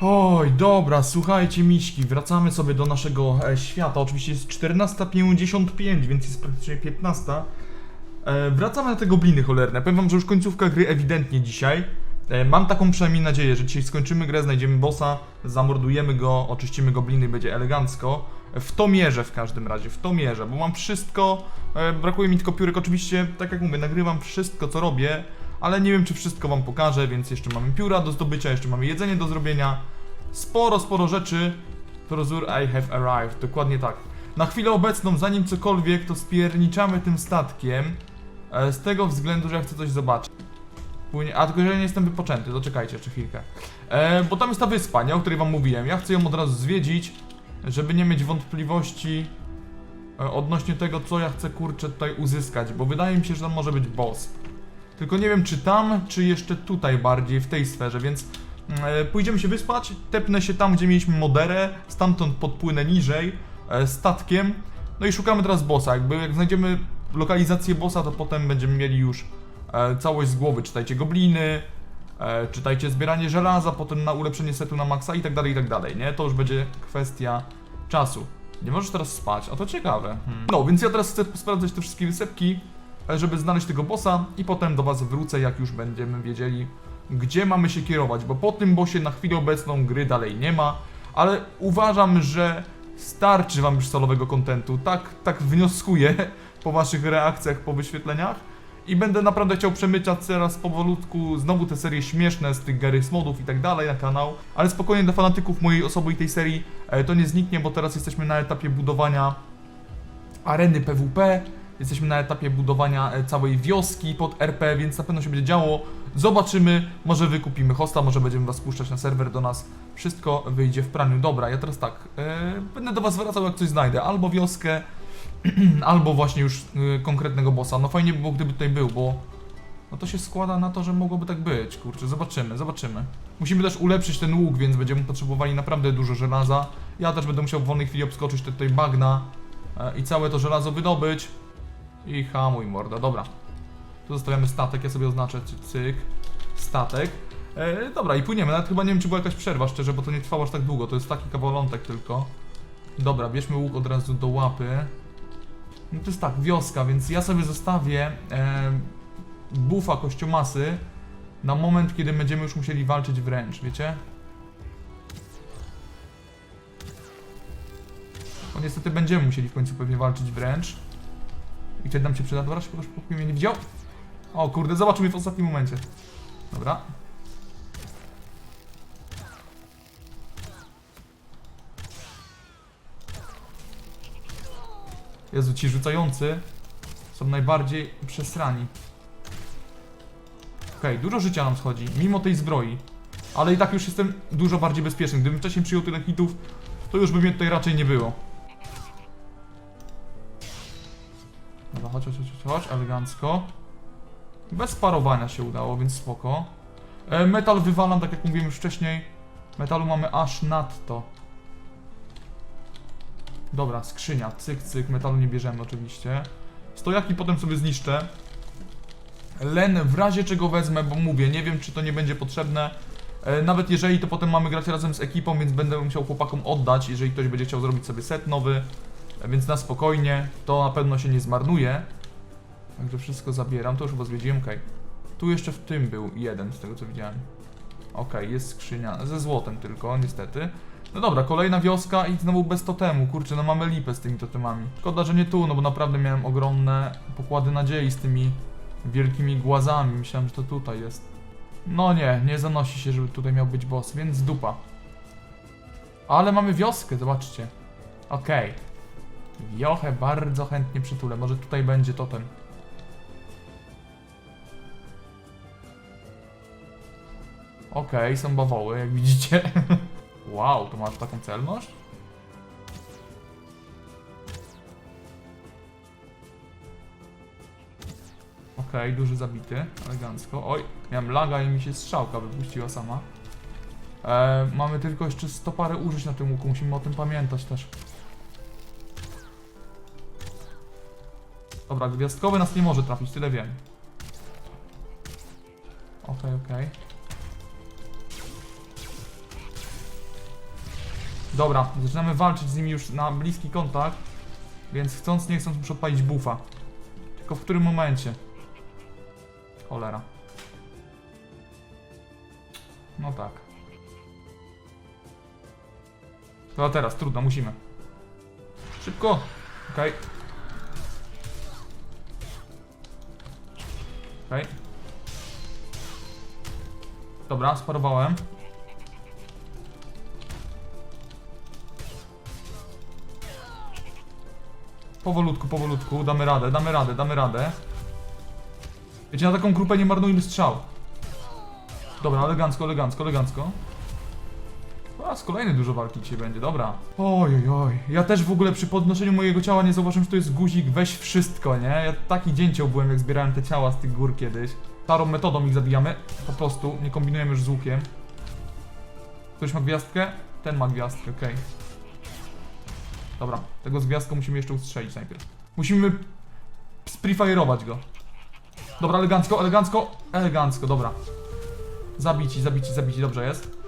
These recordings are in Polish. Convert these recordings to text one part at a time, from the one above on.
Oj, dobra, słuchajcie miśki, wracamy sobie do naszego e, świata. Oczywiście jest 14.55, więc jest praktycznie 15. E, wracamy na te gobliny cholerne. Powiem wam, że już końcówka gry ewidentnie dzisiaj. E, mam taką przynajmniej nadzieję, że dzisiaj skończymy grę, znajdziemy bossa, zamordujemy go, oczyścimy gobliny będzie elegancko. W to mierze w każdym razie, w to mierze, bo mam wszystko, e, brakuje mi tylko piórek. Oczywiście, tak jak mówię, nagrywam wszystko co robię, ale nie wiem czy wszystko wam pokażę, więc jeszcze mamy pióra do zdobycia, jeszcze mamy jedzenie do zrobienia. Sporo, sporo rzeczy. Prozur I have arrived, dokładnie tak. Na chwilę obecną, zanim cokolwiek, to spierniczamy tym statkiem. E, z tego względu, że ja chcę coś zobaczyć. Płynie... A tylko, że nie jestem wypoczęty, to czekajcie jeszcze chwilkę. E, bo tam jest ta wyspa, nie, o której wam mówiłem. Ja chcę ją od razu zwiedzić, żeby nie mieć wątpliwości e, odnośnie tego, co ja chcę kurczę tutaj uzyskać, bo wydaje mi się, że tam może być boss. Tylko nie wiem, czy tam, czy jeszcze tutaj bardziej, w tej sferze, więc e, pójdziemy się wyspać, tepnę się tam, gdzie mieliśmy moderę, stamtąd podpłynę niżej, e, statkiem, no i szukamy teraz bossa, jakby jak znajdziemy lokalizację bossa, to potem będziemy mieli już e, całość z głowy, czytajcie gobliny, czytajcie zbieranie żelaza, potem na ulepszenie setu na maksa i tak dalej, i tak dalej, nie? To już będzie kwestia czasu. Nie możesz teraz spać, a to ciekawe. Hmm. No, więc ja teraz chcę sprawdzać te wszystkie wysepki, żeby znaleźć tego bossa i potem do was wrócę, jak już będziemy wiedzieli, gdzie mamy się kierować, bo po tym bossie na chwilę obecną gry dalej nie ma, ale uważam, że starczy wam już solowego kontentu, tak, tak wnioskuję po waszych reakcjach, po wyświetleniach. I będę naprawdę chciał przemycać teraz powolutku znowu te serie śmieszne z tych Garry's modów i tak dalej na kanał, ale spokojnie dla fanatyków mojej osoby i tej serii e, to nie zniknie, bo teraz jesteśmy na etapie budowania areny PWP. Jesteśmy na etapie budowania e, całej wioski pod RP, więc na pewno się będzie działo. Zobaczymy, może wykupimy hosta, może będziemy was puszczać na serwer do nas. Wszystko wyjdzie w praniu. Dobra, ja teraz tak, e, będę do was wracał jak coś znajdę. Albo wioskę, albo właśnie już e, konkretnego bossa. No fajnie by było, gdyby tutaj był, bo no to się składa na to, że mogłoby tak być. Kurczę, zobaczymy, zobaczymy. Musimy też ulepszyć ten łuk, więc będziemy potrzebowali naprawdę dużo żelaza. Ja też będę musiał w wolnej chwili obskoczyć te tutaj bagna i całe to żelazo wydobyć. I hamuj morda, dobra. Tu zostawiamy statek, ja sobie oznaczę cy- cyk, statek. E, dobra, i płyniemy, nawet chyba nie wiem czy była jakaś przerwa szczerze, bo to nie trwało aż tak długo, to jest taki kawolątek tylko. Dobra, bierzmy łuk od razu do łapy. No to jest tak, wioska, więc ja sobie zostawię e, bufa kościomasy na moment, kiedy będziemy już musieli walczyć wręcz, wiecie? Bo niestety będziemy musieli w końcu pewnie walczyć wręcz. I wtedy nam się przyda. Dobra, szybko, szybko, mnie nie widział. O kurde, zobaczył mnie w ostatnim momencie. Dobra. Jezu, ci rzucający są najbardziej przesrani. Okej, dużo życia nam schodzi, mimo tej zbroi. Ale i tak już jestem dużo bardziej bezpieczny. Gdybym wcześniej przyjął tyle hitów, to już by mnie tutaj raczej nie było. Chodź, chodź, chodź, chodź, elegancko. Bez parowania się udało, więc spoko. E, metal wywalam, tak jak mówiłem już wcześniej. Metalu mamy aż nadto. Dobra, skrzynia, cyk, cyk, metalu nie bierzemy oczywiście. Stojaki potem sobie zniszczę. Len w razie czego wezmę, bo mówię, nie wiem czy to nie będzie potrzebne. E, nawet jeżeli to potem mamy grać razem z ekipą, więc będę musiał chłopakom oddać, jeżeli ktoś będzie chciał zrobić sobie set nowy. Więc na spokojnie, to na pewno się nie zmarnuje. Także wszystko zabieram, to już chyba zwiedziłem, okej. Tu jeszcze w tym był jeden, z tego co widziałem. Okej, jest skrzynia, ze złotem tylko, niestety. No dobra, kolejna wioska i znowu bez totemu, kurczę, no mamy lipę z tymi totemami. Szkoda, że nie tu, no bo naprawdę miałem ogromne pokłady nadziei z tymi wielkimi głazami, myślałem, że to tutaj jest. No nie, nie zanosi się, żeby tutaj miał być boss, więc dupa. Ale mamy wioskę, zobaczcie. Okej. Wiochę bardzo chętnie przytulę. Może tutaj będzie totem. Okej, są bawoły, jak widzicie. wow, to masz taką celność? Okej, duży zabity, elegancko. Oj, miałem laga i mi się strzałka wypuściła sama. E, mamy tylko jeszcze 100 parę użyć na tym łuku, musimy o tym pamiętać też. Dobra, gwiazdkowy nas nie może trafić, tyle wiem. Okej, okej. Dobra, zaczynamy walczyć z nimi już na bliski kontakt, więc chcąc nie chcąc muszę odpalić buffa. Tylko w którym momencie? Cholera. No tak. To teraz, trudno, musimy. Szybko! Okej. Okej. Dobra, sparowałem. Powolutku, powolutku, damy radę, damy radę, damy radę. Wiecie, na taką grupę nie marnujmy strzał. Dobra, elegancko, elegancko, elegancko. A, z kolejny dużo walki dzisiaj będzie, dobra. Oj, oj, oj. Ja też w ogóle przy podnoszeniu mojego ciała nie zauważyłem, że to jest guzik weź wszystko, nie? Ja taki dzięcioł byłem, jak zbierałem te ciała z tych gór kiedyś. Starą metodą ich zabijamy, po prostu, nie kombinujemy już z łukiem. Ktoś ma gwiazdkę? Ten ma gwiazdkę, okej. Dobra, tego z gwiazdką musimy jeszcze ustrzelić najpierw. Musimy sprefire'ować go. Dobra, elegancko, elegancko, elegancko, dobra. Zabici, zabici, zabici, dobrze jest.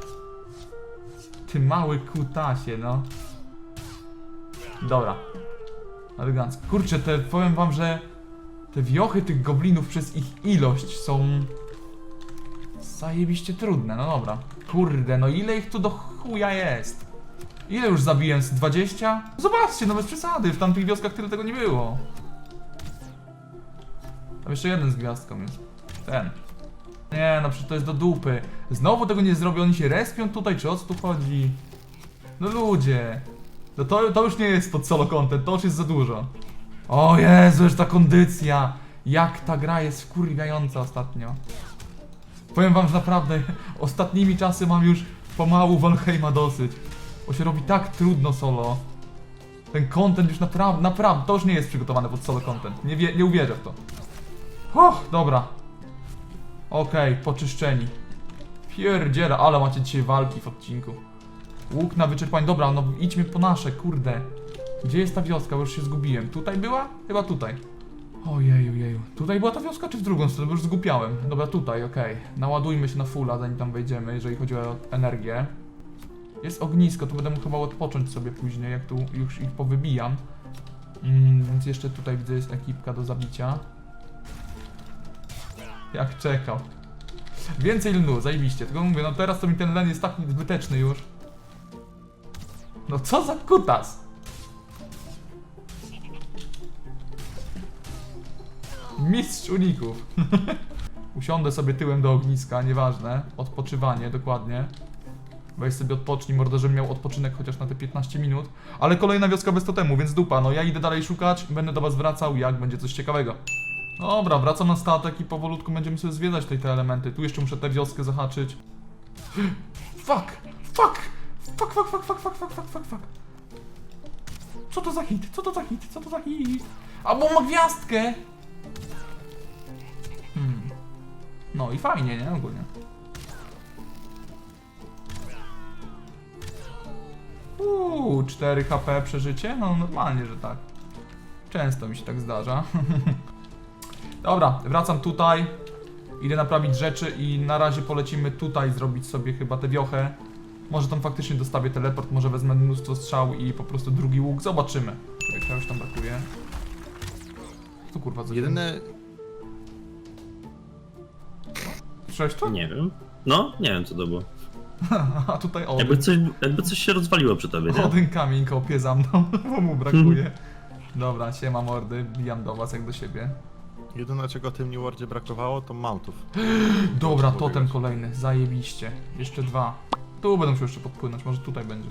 Ty mały kutasie, no. Dobra. Elegancko. Kurczę, te, powiem wam, że te wiochy tych goblinów przez ich ilość są zajebiście trudne, no dobra. Kurde, no ile ich tu do chuja jest? Ile już zabiłem? Z 20? Zobaczcie, no bez przesady, w tamtych wioskach tyle tego nie było. Tam jeszcze jeden z gwiazdką jest. Ten. Nie, no przecież to jest do dupy. Znowu tego nie zrobią, oni się respią tutaj, czy o co tu chodzi? No ludzie. No to, to już nie jest pod solo content, to już jest za dużo. O Jezu, już ta kondycja. Jak ta gra jest wkurwiająca ostatnio. Powiem wam, że naprawdę ostatnimi czasy mam już pomału Valheima dosyć. Bo się robi tak trudno solo. Ten content już naprawdę, naprawdę, to już nie jest przygotowane pod solo content. Nie, wie, nie uwierzę w to. Och, dobra. Okej, poczyszczeni. Pierdziele, ale macie dzisiaj walki w odcinku. Łuk na wyczerpanie. Dobra, no idźmy po nasze, kurde. Gdzie jest ta wioska? Bo już się zgubiłem. Tutaj była? Chyba tutaj. Ojeju, jeju. Tutaj była ta wioska, czy w drugą stronę? Bo już zgupiałem. Dobra, tutaj, okej. Naładujmy się na fulla, zanim tam wejdziemy, jeżeli chodzi o energię. Jest ognisko, to będę chyba odpocząć sobie później, jak tu już ich powybijam. Mm, więc jeszcze tutaj widzę jest ekipka do zabicia. Jak czekał. Więcej lnu, zajebiście. Tylko mówię, no teraz to mi ten len jest taki zbyteczny już. No co za kutas? Mistrz uników. Usiądę sobie tyłem do ogniska, nieważne. Odpoczywanie, dokładnie. Weź sobie odpocznij, mordo, żebym miał odpoczynek chociaż na te 15 minut. Ale kolejna wioska bez totemu, więc dupa. No ja idę dalej szukać, będę do was wracał, jak będzie coś ciekawego. Dobra, wracam na statek i powolutku będziemy sobie zwiedzać tutaj te elementy. Tu jeszcze muszę tę wioskę zahaczyć. Fuck! Fuck! Fuck, fuck, fuck, fuck, fuck, fuck, fuck, fuck, fuck. Co to za hit? Co to za hit? Co to za hit? A bo ma gwiazdkę! Hmm. No i fajnie, nie? Ogólnie. Uuu, 4 HP przeżycie? No normalnie, że tak. Często mi się tak zdarza. Dobra, wracam tutaj. Idę naprawić rzeczy i na razie polecimy tutaj zrobić sobie chyba tę wiochę. Może tam faktycznie dostawię teleport, może wezmę mnóstwo strzał i po prostu drugi łuk. Zobaczymy. Czekaj, już tam brakuje. Co kurwa za Jedyne... Słyszałeś to? Nie wiem. No, nie wiem co to było. A tutaj Jakby Odyn. coś, jakby coś się rozwaliło przy tobie, nie? Odyn kamień kopie za mną, bo mu brakuje. Dobra, siema mordy, bijam do was jak do siebie. Jedyne czego tym New Worldzie brakowało to mountów. Dobra, totem kolejny, zajebiście. Jeszcze dwa. Tu będę musiał jeszcze podpłynąć, może tutaj będzie.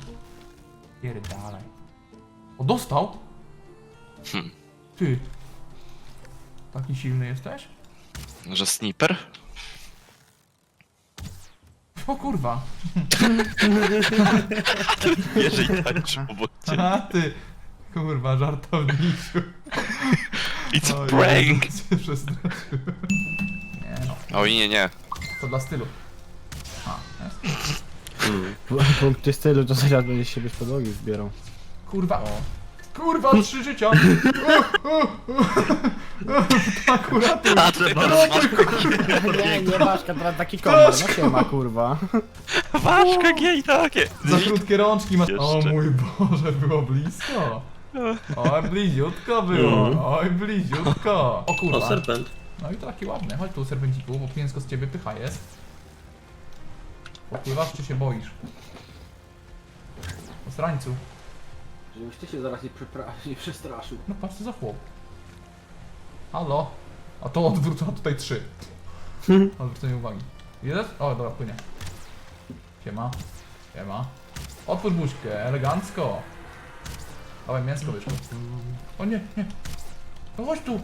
Pierdalaj. O, dostał? Hmm. Ty. Taki silny jesteś? Że sniper? O kurwa. Jeżeli tańczy obok ciebie. A ty. Kurwa, żartownisiu. It's a prank! Jezu, się przestraszyłem. Nie no, Oj, nie, nie. to dla stylu. A, jest. Mm. Punkty stylu to zaraz będzie siebie z podłogi zbierał. Kurwa. Kurwa, trzy życia! Akurat tu. A trzeba Nie, nie ważka, to taki komar, no się ma kurwa. Ważka giej takie! Za krótkie rączki masz. O Jeszcze. mój Boże, było blisko. Oj, bliziutko było. Mhm. Oj, bliziutko. O O, kurwa. serpent. No i to takie ładne. Chodź tu, serpenciku, bo mięsko z ciebie pycha jest. Popływasz czy się boisz? Osrańcu. Żebyś ty się zaraz nie, nie przestraszył. No patrz co za chłop. Halo? A to odwrócę, a tutaj trzy. Odwrócenie uwagi. Jest? O, dobra, płynie. Siema. Siema. Otwórz buźkę, elegancko. Dawaj, mięsko wyszło. O nie, nie. No chodź tu.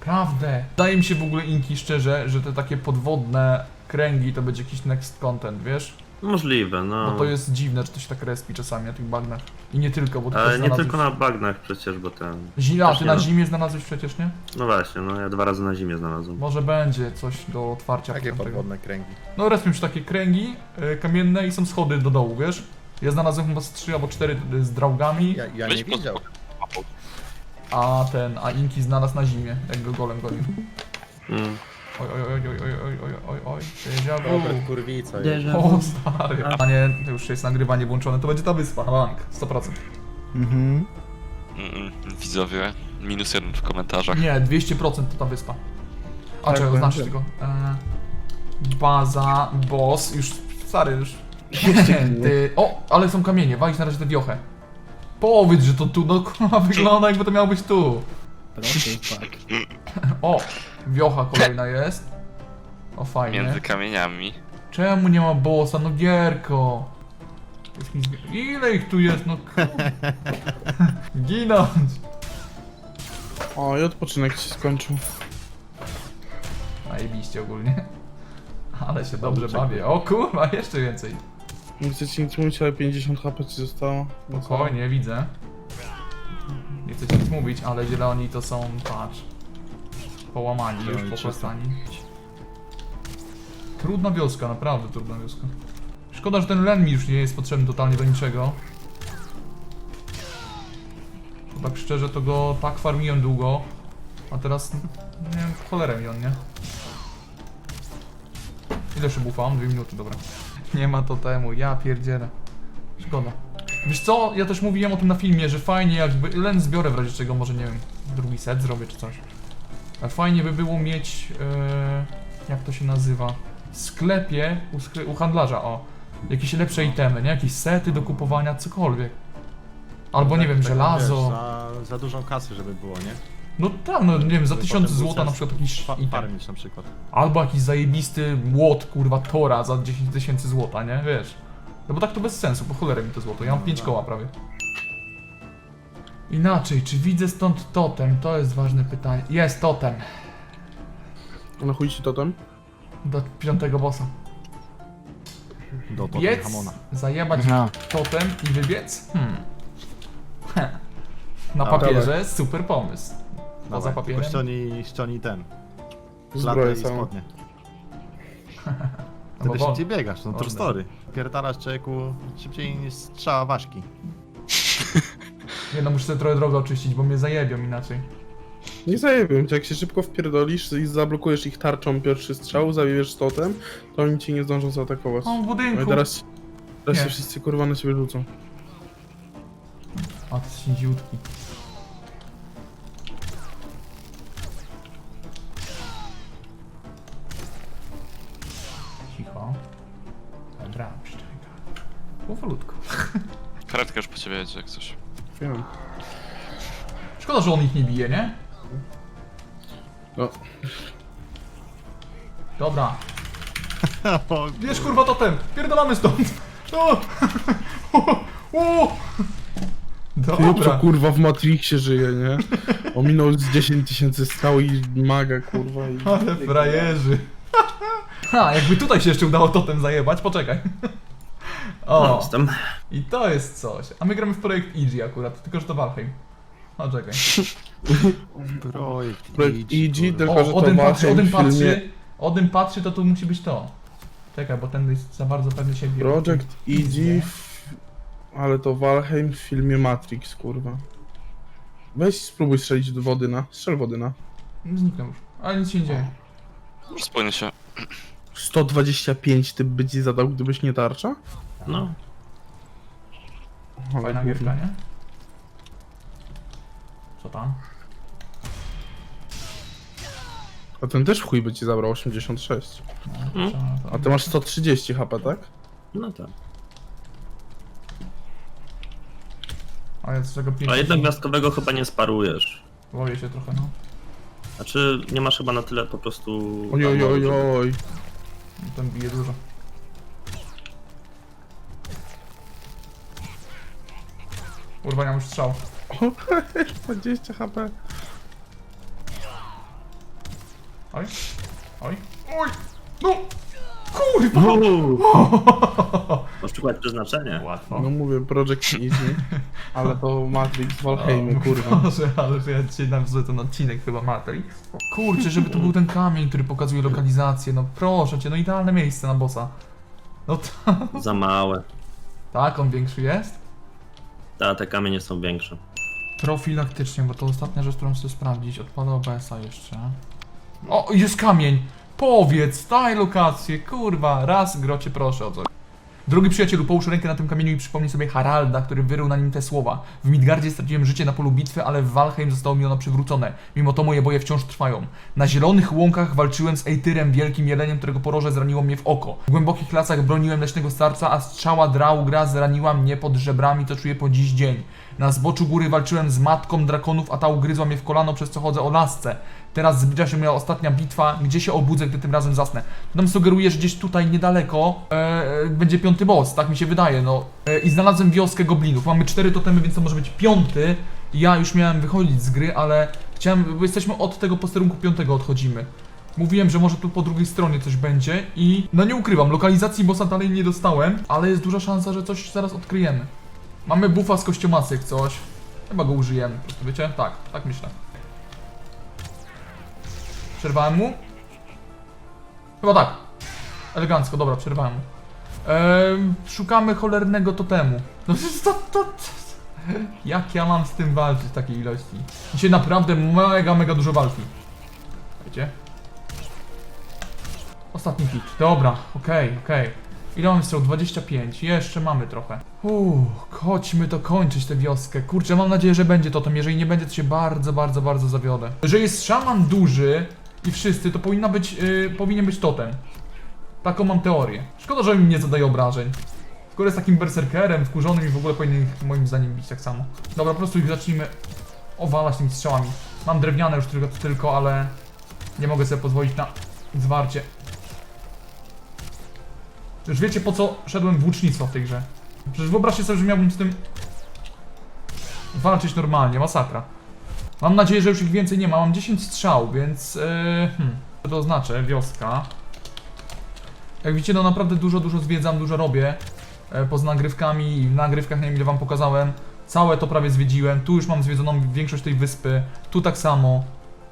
Prawdę. Wydaje mi się w ogóle, Inki, szczerze, że te takie podwodne kręgi to będzie jakiś next content, wiesz? Możliwe, no. Bo to jest dziwne, że to się tak respi czasami na tych bagnach. I nie tylko, bo to Ale nie tylko na bagnach przecież, bo ten... Zima, a ty na zimie znalazłeś przecież, nie? No właśnie, no ja dwa razy na zimie znalazłem. Może będzie coś do otwarcia. Tego. podwodne kręgi? No respią się takie kręgi y, kamienne i są schody do dołu, wiesz? Ja znalazłem chyba z trzy albo cztery y, z draugami, Ja, ja Weź nie pod- widział. a ten, a Inki znalazł na zimie, jak go golem gonił. Mm. Oj, oj, oj, oj, oj, oj, oj, oj, oj, oj, Robert Kurwica. O, stary. A nie, to już jest nagrywanie włączone, to będzie ta wyspa, bank, 100%. Mhm. Mm, Widzowie, minus jeden w komentarzach. Nie, 200% to ta wyspa. A Tak oznaczę będzie. tylko. E, baza, boss, już stary, już. Ty, o, ale są kamienie, walić na razie tę wiochę. Powiedz, że to tu, no kurwa, wygląda jakby to miało być tu. Proszę. O, wiocha kolejna jest. O, fajnie. Między kamieniami. Czemu nie ma bossa, no gierko? Jest mi zg- Ile ich tu jest, no kurwa. Ginąć. O, i odpoczynek się skończył. Najebiście ogólnie. Ale się Dobrze. bawię. O kurwa, jeszcze więcej. Nie chcę ci nic mówić, ale 50 HP ci zostało. No co? Spokojnie, widzę. Nie chcę ci nic mówić, ale zieloni to są, patrz, połamani, już Zieloni. Trudna wioska, naprawdę trudna wioska. Szkoda, że ten len mi już nie jest potrzebny totalnie do niczego. Bo tak szczerze, to go tak farmiłem długo, a teraz, nie wiem, cholerę mi on, nie? Ile się bufam? Dwie minuty, dobra. Nie ma totemu, ja pierdzielę. Szkoda. Wiesz co, ja też mówiłem o tym na filmie, że fajnie jakby, len zbiorę w razie czego, może nie wiem, drugi set zrobię czy coś. Ale fajnie by było mieć, e, jak to się nazywa, w sklepie u, u handlarza, o, jakieś lepsze itemy, nie? Jakieś sety do kupowania, cokolwiek. Albo nie wiem, Tak, żelazo. Wiesz, za, za dużą kasę, żeby było, nie? No tak, no nie wiem, za Żeby tysiąc potem był złota na sens przykład jakiś fa- item. Farmić na przykład. Albo jakiś zajebisty młot, kurwa, Tora za 10 tysięcy złota, nie? Wiesz. No bo tak to bez sensu, po cholerę mi to złoto. Ja mam No 5 tak. koła prawie. Inaczej, czy widzę stąd totem? To jest ważne pytanie. Jest totem. A na chuj ci totem? Do piątego bossa. Do Biec, Hamona. zajebać Aha. totem i wybiec? Hmm. Heh. Na papierze super pomysł. Poza Dawaj, papierem? Tylko ściągnij, ściągnij ten. Zbroję i całą. spodnie. No bo Wtedy wol- szybciej biegasz, no wolne. to story. Pierdalasz człowieku szybciej niż strzała ważki. Nie no, muszę sobie trochę drogę oczyścić, bo mnie zajebią inaczej. Nie zajebię cię, jak się szybko wpierdolisz i zablokujesz ich tarczą pierwszy strzał, zawiesz totem, to oni cię nie zdążą zaatakować. O, w No i budynku. teraz, teraz Nie. się wszyscy kurwa na ciebie rzucą. A, to jest sędziutki. Jedzie jak coś. Wiem. Szkoda, że on ich nie bije, nie? No, Dobra. O, Bierz kurwa totem! Pierdolamy stąd! O! O! Chłop, co Dobra. kurwa w Matrixie żyje, nie? Ominął z 10 tysięcy strzał i maga kurwa i... Ale frajerzy. Ha, jakby tutaj się jeszcze udało totem zajebać, poczekaj. No, O, jestem. I to jest coś. A my gramy w projekt Easy akurat, tylko że to Valheim. O, czekaj. projekt. Projekt kurwa. tylko że O, to Odyn patrzy, Valheim Odyn w filmie patrzy. Odyn patrzy, to tu musi być to. Czekaj, bo ten jest za bardzo pewny siebie. Project EG w... Ale to Valheim w filmie Matrix, kurwa. Weź spróbuj strzelić do wody na. Strzel wody na. Zniknę już. Ale nic się nie dzieje. Spłynie się. 125 ty by ci zadał, gdybyś nie tarcza? No. Ale Fajna gierka, nie? Co tam? A ten też w chuj by ci zabrał 86. Mm. Trzeba- A ty masz 130 HP, tak? No tak. A ja z tego A 5 jednogwiazdkowego chyba nie sparujesz. Boję się trochę, no. Znaczy, nie masz chyba na tyle po prostu... Oj, oj, oj, oj. Ten bije dużo. Kurwa, mam już strzał. O, 20 HP. Oj. Oj. Oj. No! Kurwa! Uuu, Na przykład przeznaczenie. Łatwo. No mówię, Project Easy. Ale to Matrix Valheim, kurwa. Boże, ale że ja dzisiaj nawiązuję ten odcinek chyba Matrix. Kurczę, żeby to był ten kamień, który pokazuje lokalizację. No proszę cię, no idealne miejsce na bossa. No to... Za małe. Tak, on większy jest? Ta, te kamienie są większe. Profilaktycznie, bo to ostatnia rzecz, którą chcę sprawdzić. Odpada OBS-a jeszcze. O, jest kamień! Powiedz, daj lokację, kurwa, raz grocie proszę o coś. Drogi przyjacielu, połóż rękę na tym kamieniu i przypomnij sobie Haralda, który wyrył na nim te słowa. W Midgardzie straciłem życie na polu bitwy, ale w Valheim zostało mi ono przywrócone. Mimo to moje boje wciąż trwają. Na zielonych łąkach walczyłem z Ejtyrem, wielkim jeleniem, którego poroże zraniło mnie w oko. W głębokich lasach broniłem leśnego starca, a strzała Draugra zraniła mnie pod żebrami, to czuję po dziś dzień. Na zboczu góry walczyłem z matką drakonów, a ta ugryzła mnie w kolano, przez co chodzę o lasce. Teraz zbliża się moja ostatnia bitwa, gdzie się obudzę, gdy tym razem zasnę. To nam sugeruje, że gdzieś tutaj niedaleko e, e, będzie piąty boss, tak mi się wydaje, no. E, I znalazłem wioskę goblinów. Mamy cztery totemy, więc to może być piąty. Ja już miałem wychodzić z gry, ale chciałem, bo jesteśmy od tego posterunku piątego odchodzimy. Mówiłem, że może tu po drugiej stronie coś będzie i no nie ukrywam, lokalizacji bossa dalej nie dostałem, ale jest duża szansa, że coś zaraz odkryjemy. Mamy buffa z kościomasy, jak coś. Chyba go użyjemy, po prostu wiecie? Tak, tak myślę. Przerwałem mu? Chyba tak. Elegancko, dobra, przerwałem mu. Szukamy cholernego totemu. No to, to, to, Jak ja mam z tym walczyć w takiej ilości? Dzisiaj naprawdę mega, mega dużo walki. Wiecie? Ostatni hit. Dobra, okej, okej. Ile mamy strzał? 25. Jeszcze mamy trochę. Uuu, chodźmy to kończyć tę wioskę. Kurczę, mam nadzieję, że będzie totem. Jeżeli nie będzie, to się bardzo, bardzo, bardzo zawiodę. Że jest szaman duży i wszyscy, to powinna być, yy, powinien być totem. Taką mam teorię. Szkoda, że mi nie zadaje obrażeń. Skoro jest takim berserkerem, wkurzonym i w ogóle powinien moim zdaniem bić tak samo. Dobra, po prostu ich zacznijmy owalać tymi strzałami. Mam drewniane już tylko, tylko ale nie mogę sobie pozwolić na zwarcie. Już wiecie po co szedłem w łucznictwo w tej grze. Przecież wyobraźcie sobie, że miałbym z tym walczyć normalnie, masakra. Mam nadzieję, że już ich więcej nie ma. Mam 10 strzał, więc... Yy, hmm, to oznacza? Wioska. Jak widzicie, no naprawdę dużo, dużo zwiedzam, dużo robię. E, poza nagrywkami i w nagrywkach, nie wiem ile wam pokazałem. Całe to prawie zwiedziłem. Tu już mam zwiedzoną większość tej wyspy. Tu tak samo.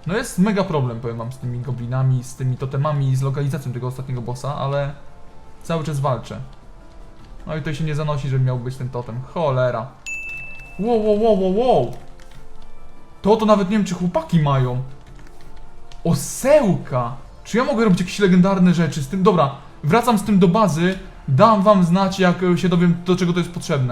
No jest mega problem, powiem wam, z tymi goblinami, z tymi totemami z lokalizacją tego ostatniego bossa, ale cały czas walczę. No i tutaj się nie zanosi, że miał być ten totem. Cholera. Wow, wow, wow, wow, wow. To to nawet nie wiem, czy chłopaki mają. Osełka! Czy ja mogę robić jakieś legendarne rzeczy z tym? Dobra, wracam z tym do bazy. Dam wam znać, jak się dowiem, do czego to jest potrzebne.